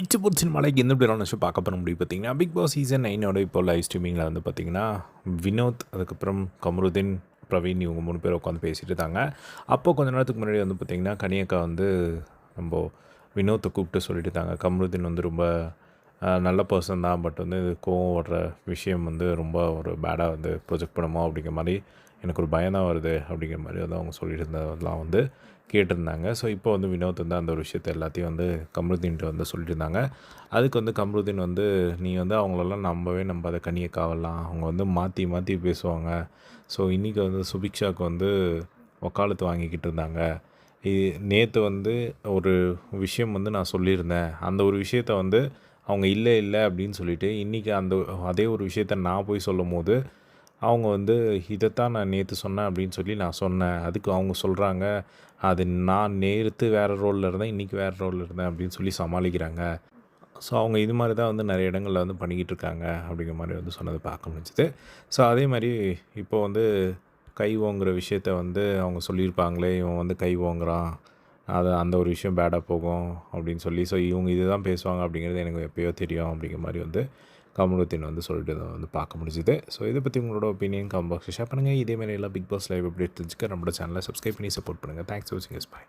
பிச்சைப்பூர் சினிமாலைக்கு எந்த இப்படி விஷயம் பார்க்க போகிற முடியும். பார்த்தீங்கன்னா பிக் பாஸ் சீசன் நைனோட இப்போ லைவ் ஸ்ட்ரீமிங்கில் வந்து பார்த்தீங்கன்னா வினோத் அதுக்கப்புறம் கமருதீன் பிரவீன் இவங்க மூணு பேர் உட்காந்து பேசிட்டு இருந்தாங்க அப்போ கொஞ்ச நேரத்துக்கு முன்னாடி வந்து பார்த்திங்கன்னா கனியக்கா வந்து நம்ம வினோத்தை கூப்பிட்டு சொல்லிட்டு இருந்தாங்க கமருதீன் வந்து ரொம்ப நல்ல பர்சன் தான். பட் வந்து இது கோவம் வர்ற விஷயம் வந்து ரொம்ப ஒரு பேடாக வந்து ப்ரொஜெக்ட் பண்ணுமோ அப்படிங்கிற மாதிரி எனக்கு ஒரு பயம் தான் வருது அப்படிங்கிற மாதிரி வந்து அவங்க சொல்லிட்டு இருந்ததெல்லாம் வந்து கேட்டிருந்தாங்க. ஸோ இப்போ வந்து வினோத் வந்து அந்த ஒரு விஷயத்தை எல்லாத்தையும் வந்து கமருதீன்ட்டு வந்து சொல்லியிருந்தாங்க. அதுக்கு வந்து கமருதீன் வந்து நீ வந்து அவங்களெல்லாம் நம்பவே நம்பாத கனியை காவலாம் அவங்க வந்து மாற்றி மாற்றி பேசுவாங்க. ஸோ இன்றைக்கி வந்து சுபிக்ஷாவுக்கு வந்து வக்காலத்து வாங்கிக்கிட்டு இருந்தாங்க. நேற்று வந்து ஒரு விஷயம் வந்து நான் சொல்லியிருந்தேன். அந்த ஒரு விஷயத்த வந்து அவங்க இல்லை இல்லை அப்படின்னு சொல்லிட்டு இன்றைக்கி அந்த அதே ஒரு விஷயத்த நான் போய் சொல்லும் போது அவங்க வந்து இதைத்தான் நான் நேற்று சொன்னேன் அப்படின்னு சொல்லி நான் சொன்னேன். அதுக்கு அவங்க சொல்கிறாங்க அது நான் நேற்று வேறு ரோலில் இருந்தேன் இன்றைக்கி வேறு ரோலில் இருந்தேன் அப்படின்னு சொல்லி சமாளிக்கிறாங்க. ஸோ அவங்க இது மாதிரி தான் வந்து நிறைய இடங்களில் வந்து பண்ணிக்கிட்டு இருக்காங்க அப்படிங்கிற மாதிரி வந்து சொன்னதை பார்க்க முடிஞ்சுது. ஸோ அதே மாதிரி இப்போ வந்து கை ஓங்குற விஷயத்த வந்து அவங்க சொல்லியிருப்பாங்களே இவன் வந்து கை ஓங்குறான் அது அந்த ஒரு விஷயம் பேடாக போகும் அப்படின்னு சொல்லி ஸோ இவங்க இதுதான் பேசுவாங்க அப்படிங்கிறது எனக்கு எப்பயோ தெரியும் அப்படிங்கிற மாதிரி வந்து கமலுத்தீன் வந்து சொல்லிட்டு வந்து பார்க்க முடிஞ்சுது. ஸோ இதை பற்றி உங்களோட ஒப்பீனியன் காம்பாக்ஸ் ஷேர் பண்ணுங்கள் இதே மாதிரி எல்லாம் பிக் பாஸ் லைவ் எப்படி தெரிஞ்சுக்க நம்மளோட சேனலை சப்ஸ்கிரைப் பண்ணி சப்போர்ட் பண்ணுங்கள் தேங்க்ஸ் ஃபார் வாட்சிங் எஸ் பாய்